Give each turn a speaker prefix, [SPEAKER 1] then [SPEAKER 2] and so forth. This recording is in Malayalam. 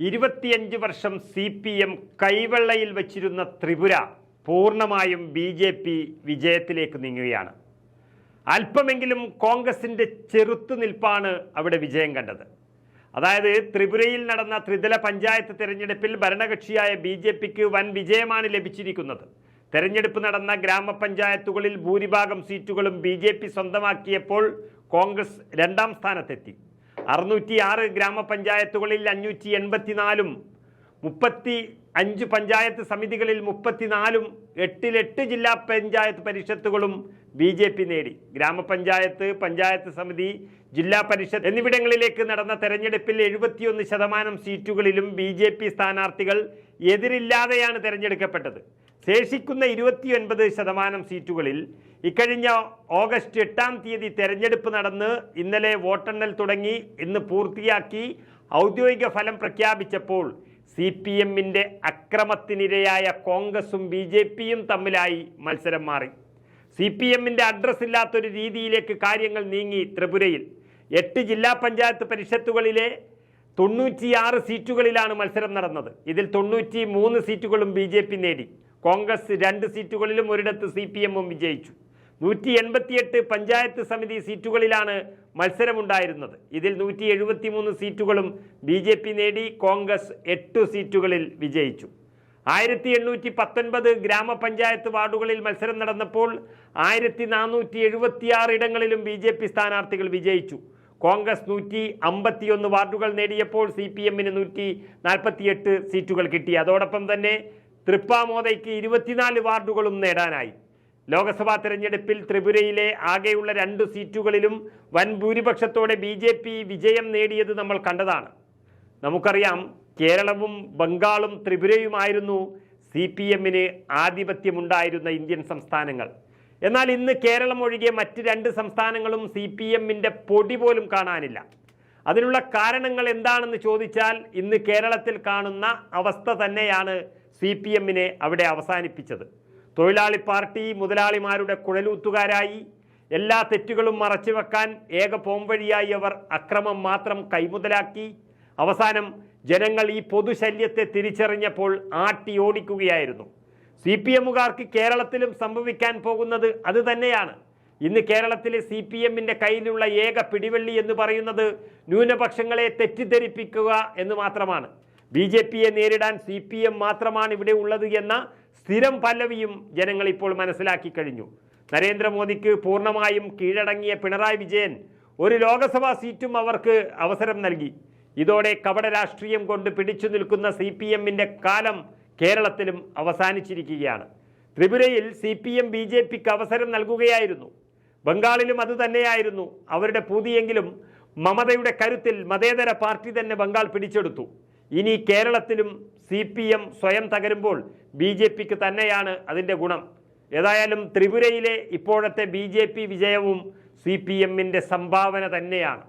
[SPEAKER 1] ഇരുപത്തിയഞ്ച് വർഷം സി പി എം കൈവെള്ളയിൽ വച്ചിരുന്ന ത്രിപുര പൂർണമായും ബി ജെ പി വിജയത്തിലേക്ക് നീങ്ങുകയാണ്. അല്പമെങ്കിലും കോൺഗ്രസിന്റെ ചെറുത്തുനിൽപ്പാണ് അവിടെ വിജയം കണ്ടത്. അതായത് ത്രിപുരയിൽ നടന്ന ത്രിതല പഞ്ചായത്ത് തിരഞ്ഞെടുപ്പിൽ ഭരണകക്ഷിയായ ബി ജെ പിക്ക് വൻ വിജയമാണ് ലഭിച്ചിരിക്കുന്നത്. തെരഞ്ഞെടുപ്പ് നടന്ന ഗ്രാമപഞ്ചായത്തുകളിൽ ഭൂരിഭാഗം സീറ്റുകളും ബി സ്വന്തമാക്കിയപ്പോൾ കോൺഗ്രസ് രണ്ടാം സ്ഥാനത്തെത്തി. അറുന്നൂറ്റി ആറ് ഗ്രാമപഞ്ചായത്തുകളിൽ അഞ്ഞൂറ്റി എൺപത്തിനാലും മുപ്പത്തി അഞ്ച് പഞ്ചായത്ത് സമിതികളിൽ മുപ്പത്തിനാലും എട്ടിലെട്ട് ജില്ലാ പഞ്ചായത്ത് പരിഷത്തുകളും ബി ജെ പി നേടി. ഗ്രാമപഞ്ചായത്ത് പഞ്ചായത്ത് സമിതി ജില്ലാ പരിഷത്ത് എന്നിവിടങ്ങളിലേക്ക് നടന്ന തെരഞ്ഞെടുപ്പിൽ എഴുപത്തിയൊന്ന് ശതമാനം സീറ്റുകളിലും ബി ജെ പി സ്ഥാനാർത്ഥികൾ എതിരില്ലാതെയാണ് തെരഞ്ഞെടുക്കപ്പെട്ടത്. ശേഷിക്കുന്ന ഇരുപത്തിയൊൻപത് ശതമാനം സീറ്റുകളിൽ ഇക്കഴിഞ്ഞ ഓഗസ്റ്റ് എട്ടാം തീയതി തെരഞ്ഞെടുപ്പ് നടന്ന് ഇന്നലെ വോട്ടെണ്ണൽ തുടങ്ങി ഇന്ന് പൂർത്തിയാക്കി ഔദ്യോഗിക ഫലം പ്രഖ്യാപിച്ചപ്പോൾ സി പി എമ്മിന്റെ അക്രമത്തിനിരയായ കോൺഗ്രസും ബി ജെ പിയും തമ്മിലായി മത്സരം മാറി. സി പി എമ്മിന്റെ അഡ്രസ് ഇല്ലാത്തൊരു രീതിയിലേക്ക് കാര്യങ്ങൾ നീങ്ങി ത്രിപുരയിൽ. എട്ട് ജില്ലാ പഞ്ചായത്ത് പരിഷത്തുകളിലെ തൊണ്ണൂറ്റിയാറ് സീറ്റുകളിലാണ് മത്സരം നടന്നത്. ഇതിൽ തൊണ്ണൂറ്റി മൂന്ന് സീറ്റുകളും ബി നേടി. കോൺഗ്രസ് രണ്ട് സീറ്റുകളിലും ഒരിടത്ത് സി പി എമ്മും വിജയിച്ചു. നൂറ്റി എൺപത്തിയെട്ട് പഞ്ചായത്ത് സമിതി സീറ്റുകളിലാണ് മത്സരമുണ്ടായിരുന്നത്. ഇതിൽ നൂറ്റി എഴുപത്തി മൂന്ന് സീറ്റുകളും ബി ജെ പി നേടി കോൺഗ്രസ് എട്ടു സീറ്റുകളിൽ വിജയിച്ചു. ആയിരത്തി എണ്ണൂറ്റി പത്തൊൻപത് ഗ്രാമപഞ്ചായത്ത് വാർഡുകളിൽ മത്സരം നടന്നപ്പോൾ ആയിരത്തി നാനൂറ്റി എഴുപത്തിയാറ് ഇടങ്ങളിലും ബി ജെ പി സ്ഥാനാർത്ഥികൾ വിജയിച്ചു. കോൺഗ്രസ് നൂറ്റി അമ്പത്തിയൊന്ന് വാർഡുകൾ നേടിയപ്പോൾ സി പി എമ്മിന് നൂറ്റി നാൽപ്പത്തിയെട്ട് സീറ്റുകൾ കിട്ടി. അതോടൊപ്പം തന്നെ തൃപ്പാമോദയ്ക്ക് ഇരുപത്തിനാല് വാർഡുകളും നേടാനായി. ലോക്സഭാ തെരഞ്ഞെടുപ്പിൽ ത്രിപുരയിലെ ആകെയുള്ള രണ്ട് സീറ്റുകളിലും വൻ ഭൂരിപക്ഷത്തോടെ ബി ജെ പി വിജയം നേടിയത് നമ്മൾ കണ്ടതാണ്. നമുക്കറിയാം കേരളവും ബംഗാളും ത്രിപുരയുമായിരുന്നു സി പി എമ്മിന് ആധിപത്യമുണ്ടായിരുന്ന ഇന്ത്യൻ സംസ്ഥാനങ്ങൾ. എന്നാൽ ഇന്ന് കേരളം ഒഴികെ മറ്റ് രണ്ട് സംസ്ഥാനങ്ങളും സി പി എമ്മിന്റെ പൊടി പോലും കാണാനില്ല. അതിനുള്ള കാരണങ്ങൾ എന്താണെന്ന് ചോദിച്ചാൽ ഇന്ന് കേരളത്തിൽ കാണുന്ന അവസ്ഥ തന്നെയാണ് സി പി എമ്മിനെ അവിടെ അവസാനിപ്പിച്ചത്. തൊഴിലാളി പാർട്ടി മുതലാളിമാരുടെ കുഴലൂത്തുകാരായി. എല്ലാ തെറ്റുകളും മറച്ചുവെക്കാൻ ഏക പോംവഴിയായി അവർ അക്രമം മാത്രം കൈമുതലാക്കി. അവസാനം ജനങ്ങൾ ഈ പൊതുശല്യത്തെ തിരിച്ചറിഞ്ഞപ്പോൾ ആട്ടി ഓടിക്കുകയായിരുന്നു. സി പി എമ്മുകാർക്ക് കേരളത്തിലും സംഭവിക്കാൻ പോകുന്നത് അത് തന്നെയാണ്. ഇന്ന് കേരളത്തിലെ സി പി എമ്മിന്റെ കയ്യിലുള്ള ഏക പിടിവള്ളി എന്ന് പറയുന്നത് ന്യൂനപക്ഷങ്ങളെ തെറ്റിദ്ധരിപ്പിക്കുക എന്ന് മാത്രമാണ്. ബി ജെ പിയെ നേരിടാൻ സി പി എം മാത്രമാണ് ഇവിടെ ഉള്ളത് എന്ന സ്ഥിരം പല്ലവിയും ജനങ്ങൾ ഇപ്പോൾ മനസ്സിലാക്കി കഴിഞ്ഞു. നരേന്ദ്രമോദിക്ക് പൂർണമായും കീഴടങ്ങിയ പിണറായി വിജയൻ ഒരു ലോക്സഭാ സീറ്റും അവർക്ക് അവസരം നൽകി. ഇതോടെ കപട രാഷ്ട്രീയം കൊണ്ട് പിടിച്ചു നിൽക്കുന്ന സി പി എമ്മിന്റെ കാലം കേരളത്തിലും അവസാനിച്ചിരിക്കുകയാണ്. ത്രിപുരയിൽ C P M B J പിക്ക് അവസരം നൽകുകയായിരുന്നു. ബംഗാളിലും അത് തന്നെയായിരുന്നു. അവരുടെ പൂതിയെങ്കിലും മമതയുടെ കരുത്തിൽ മതേതര പാർട്ടി തന്നെ ബംഗാൾ പിടിച്ചെടുത്തു. ഇനി കേരളത്തിലും സി പി എം സ്വയം തകരുമ്പോൾ ബി ജെ പിക്ക് തന്നെയാണ് അതിന്റെ ഗുണം. ഏതായാലും ത്രിപുരയിലെ ഇപ്പോഴത്തെ ബി ജെ പി വിജയവും സി പി എമ്മിന്റെ സംഭാവന തന്നെയാണ്.